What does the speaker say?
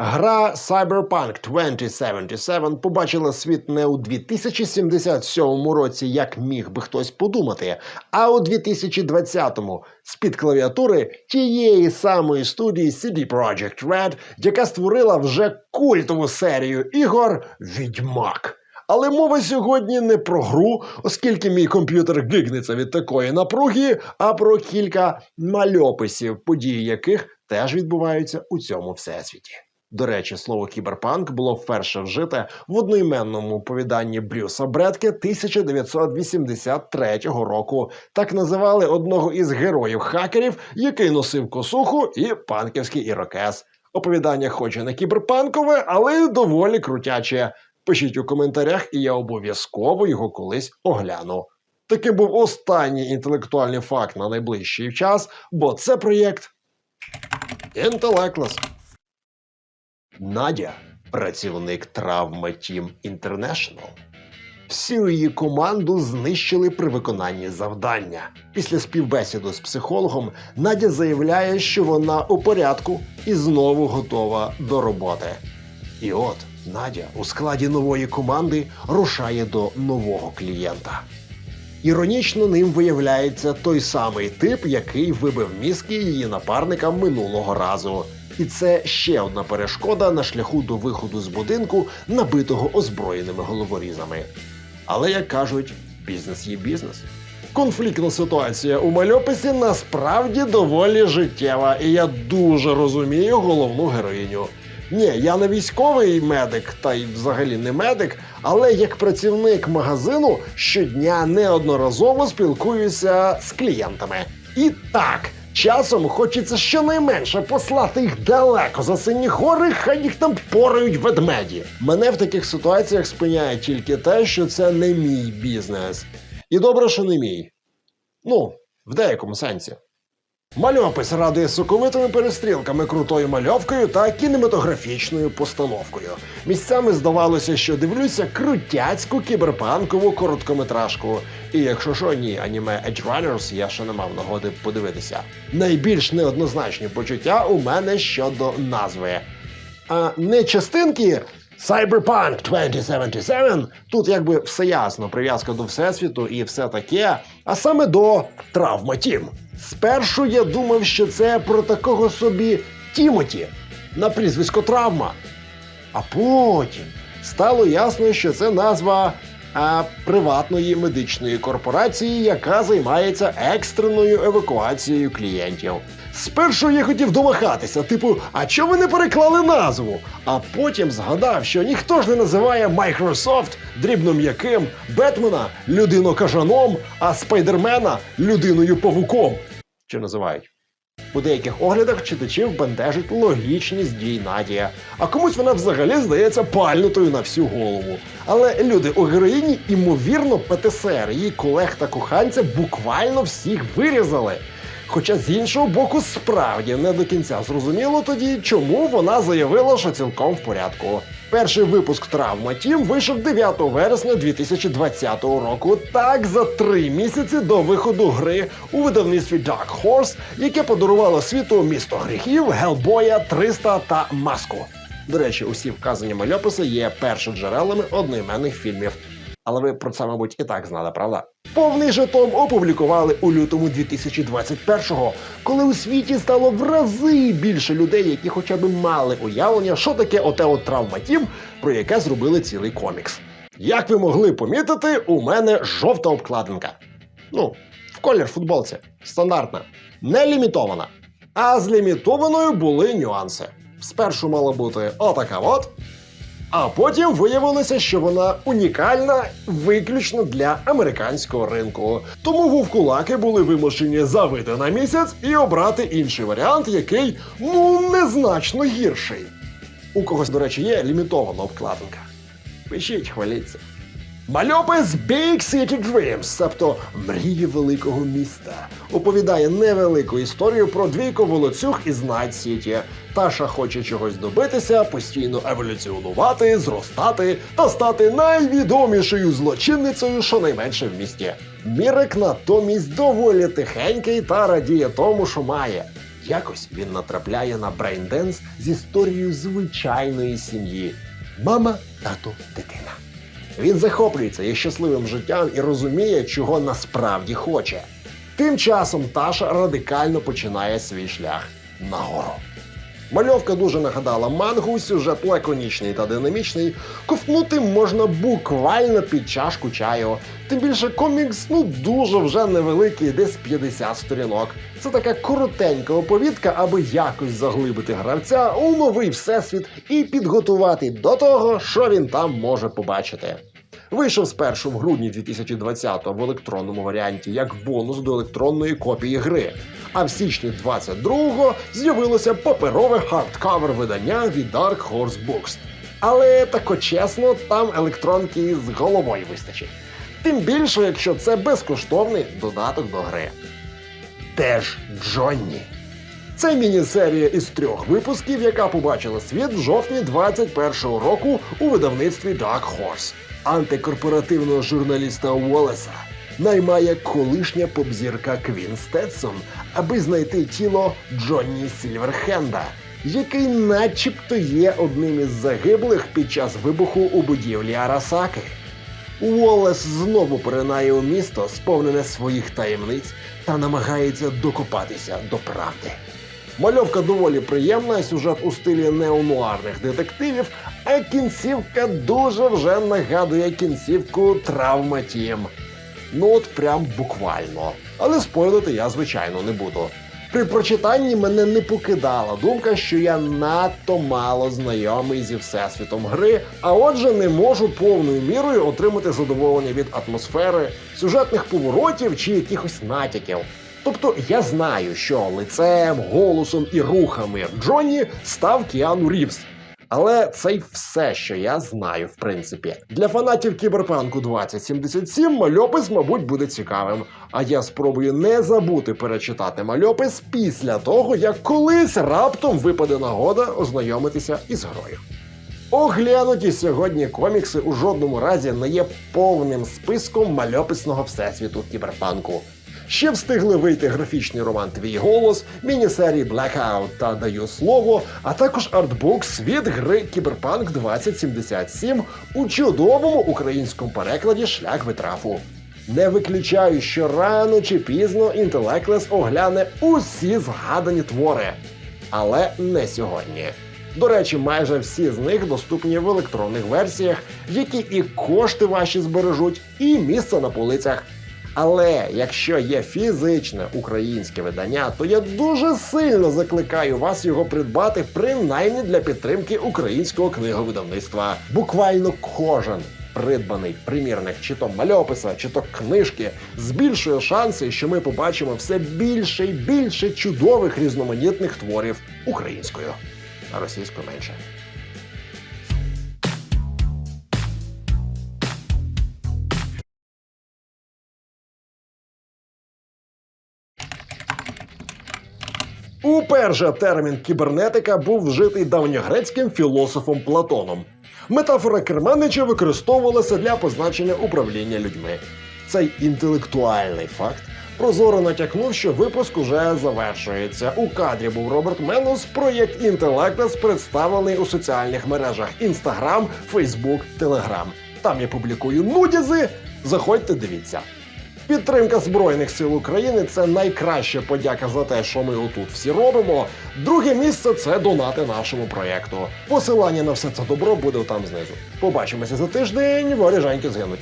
Гра Cyberpunk 2077 побачила світ не у 2077 році, як міг би хтось подумати, а у 2020-му з-під клавіатури тієї самої студії CD Projekt Red, яка створила вже культову серію ігор Відьмак. Але мова сьогодні не про гру, оскільки мій комп'ютер гигнеться від такої напруги, а про кілька мальописів, події яких теж відбуваються у цьому всесвіті. До речі, слово кіберпанк було вперше вжите в одноіменному оповіданні Брюса Бредке 1983 року. Так називали одного із героїв хакерів, який носив косуху і панківський ірокез. Оповідання хоч і не кіберпанкове, але доволі крутяче. Пишіть у коментарях, і я обов'язково його колись огляну. Таким був останній інтелектуальний факт на найближчий час, бо це проєкт Інтелеклес. Надя працівник травма Team International. Всю її команду знищили при виконанні завдання. Після співбесіду з психологом Надя заявляє, що вона у порядку і знову готова до роботи. І от Надя у складі нової команди рушає до нового клієнта. Іронічно ним виявляється той самий тип, який вибив мізки її напарникам минулого разу. І це ще одна перешкода на шляху до виходу з будинку, набитого озброєними головорізами. Але як кажуть, бізнес є бізнес. Конфліктна ситуація у мальописі насправді доволі життєва, і я дуже розумію головну героїню. Ні, я не військовий медик, та й взагалі не медик, але як працівник магазину щодня неодноразово спілкуюся з клієнтами. І так, часом хочеться щонайменше послати їх далеко за сині гори, хай їх там порають ведмеді. Мене в таких ситуаціях спиняє тільки те, що це не мій бізнес. І добре, що не мій. Ну, в деякому сенсі. Мальопис радує соковитими перестрілками, крутою мальовкою та кінематографічною постановкою. Місцями здавалося, що дивлюся крутяцьку кіберпанкову короткометражку. І якщо що, ні, аніме Edge Runners я ще не мав нагоди подивитися. Найбільш неоднозначні почуття у мене щодо назви. А не частинки Cyberpunk 2077, тут якби все ясно, прив'язка до всесвіту і все таке, а саме до Травма Тім. Спершу я думав, що це про такого собі Тімоті на прізвисько Травма. А потім стало ясно, що це назва а, приватної медичної корпорації, яка займається екстреною евакуацією клієнтів. Спершу я хотів домахатися, типу, а ви не переклали назву? А потім згадав, що ніхто ж не називає Microsoft дрібном'яким, Бетмена людино-кажаном, а Спайдермена людиною-павуком. Чи називають? У деяких оглядах читачів бентежить логічність дій Надія, а комусь вона взагалі здається пальнутою на всю голову. Але люди у героїні, імовірно, ПТСР, її колег та коханця буквально всіх вирізали. Хоча з іншого боку, справді не до кінця зрозуміло тоді, чому вона заявила, що цілком в порядку. Перший випуск Травма Тім вийшов 9 вересня 2020 року, так за три місяці до виходу гри у видавництві Dark Horse, яке подарувало світу місто гріхів, Гелбоя 300 та Маску. До речі, усі вказані мальописи є першоджерелами одноіменних фільмів. Але ви про це, мабуть, і так знали, правда? Повний же том опублікували у лютому 2021-го, коли у світі стало в рази більше людей, які хоча б мали уявлення, що таке оте от травма тім, про яке зробили цілий комікс. Як ви могли помітити, у мене жовта обкладинка. Ну, в колір футболці. Стандартна, не лімітована. А з лімітованою були нюанси. Спершу мала бути отака от. А потім виявилося, що вона унікальна виключно для американського ринку. Тому вовкулаки були вимушені завити на місяць і обрати інший варіант, який ну незначно гірший. У когось, до речі, є лімітована обкладинка. Пишіть, хваліться. Мальопис Big City Dreams, тобто мрії великого міста, оповідає невелику історію про двійко волоцюг із Найт Сіті. Таша хоче чогось добитися, постійно еволюціонувати, зростати та стати найвідомішою злочинницею, щонайменше в місті. Мірик натомість доволі тихенький та радіє тому, що має. Якось він натрапляє на брейнденс з історією звичайної сім'ї: мама, тато, дитина. Він захоплюється їх щасливим життям і розуміє, чого насправді хоче. Тим часом Таша радикально починає свій шлях нагору. Мальовка дуже нагадала мангу, сюжет лаконічний та динамічний. Ковтнути можна буквально під чашку чаю. Тим більше комікс ну дуже вже невеликий, десь 50 сторінок. Це така коротенька оповідка, аби якось заглибити гравця у новий всесвіт і підготувати до того, що він там може побачити. Вийшов спершу в грудні 2020-го в електронному варіанті як бонус до електронної копії гри. А в січні 22-го з'явилося паперове хардкавер видання від Dark Horse Books. Але тако чесно, там електронки з головою вистачить. Тим більше, якщо це безкоштовний додаток до гри. Теж Джонні. Це міні-серія із трьох випусків, яка побачила світ в жовтні 21-го року у видавництві Dark Horse. Антикорпоративного журналіста Уоллеса наймає колишня попзірка Квін Стетсон, аби знайти тіло Джонні Сільверхенда, який начебто є одним із загиблих під час вибуху у будівлі Арасаки. Уоллес знову поринає у місто, сповнене своїх таємниць, та намагається докопатися до правди. Мальовка доволі приємна, сюжет у стилі неонуарних детективів, а кінцівка дуже вже нагадує кінцівку Травма Тім. Ну от прям буквально. Але спойлити я, звичайно, не буду. При прочитанні мене не покидала думка, що я надто мало знайомий зі всесвітом гри, а отже, не можу повною мірою отримати задоволення від атмосфери, сюжетних поворотів чи якихось натяків. Тобто я знаю, що лицем, голосом і рухами Джонні став Кіану Рівз. Але це й все, що я знаю, в принципі. Для фанатів кіберпанку 2077 мальопис, мабуть, буде цікавим. А я спробую не забути перечитати мальопис після того, як колись раптом випаде нагода ознайомитися із грою. Оглянуті сьогодні комікси у жодному разі не є повним списком мальописного всесвіту кіберпанку. Ще встигли вийти графічний роман Твій голос, міні-серії Blackout та Даю слово, а також артбук Світ гри Кіберпанк 2077 у чудовому українському перекладі Шлях витрафу. Не виключаю, що рано чи пізно Інтелеклес огляне усі згадані твори. Але не сьогодні. До речі, майже всі з них доступні в електронних версіях, які і кошти ваші збережуть, і місце на полицях. Але якщо є фізичне українське видання, то я дуже сильно закликаю вас його придбати принаймні для підтримки українського книговидавництва. Буквально кожен придбаний примірник чи то мальописа, чи то книжки збільшує шанси, що ми побачимо все більше і більше чудових різноманітних творів українською, а російською менше. Уперше термін кібернетика був вжитий давньогрецьким філософом Платоном. Метафора керманича використовувалася для позначення управління людьми. Цей інтелектуальний факт прозоро натякнув, що випуск уже завершується. У кадрі був Роберт Менус. Проєкт Інтелектес представлений у соціальних мережах Instagram, Facebook, Telegram. Там я публікую нудізи. Заходьте, дивіться. Підтримка Збройних сил України це найкраща подяка за те, що ми отут всі робимо. Друге місце це донати нашому проєкту. Посилання на все це добро буде там знизу. Побачимося за тиждень, воріжаньки згинуть.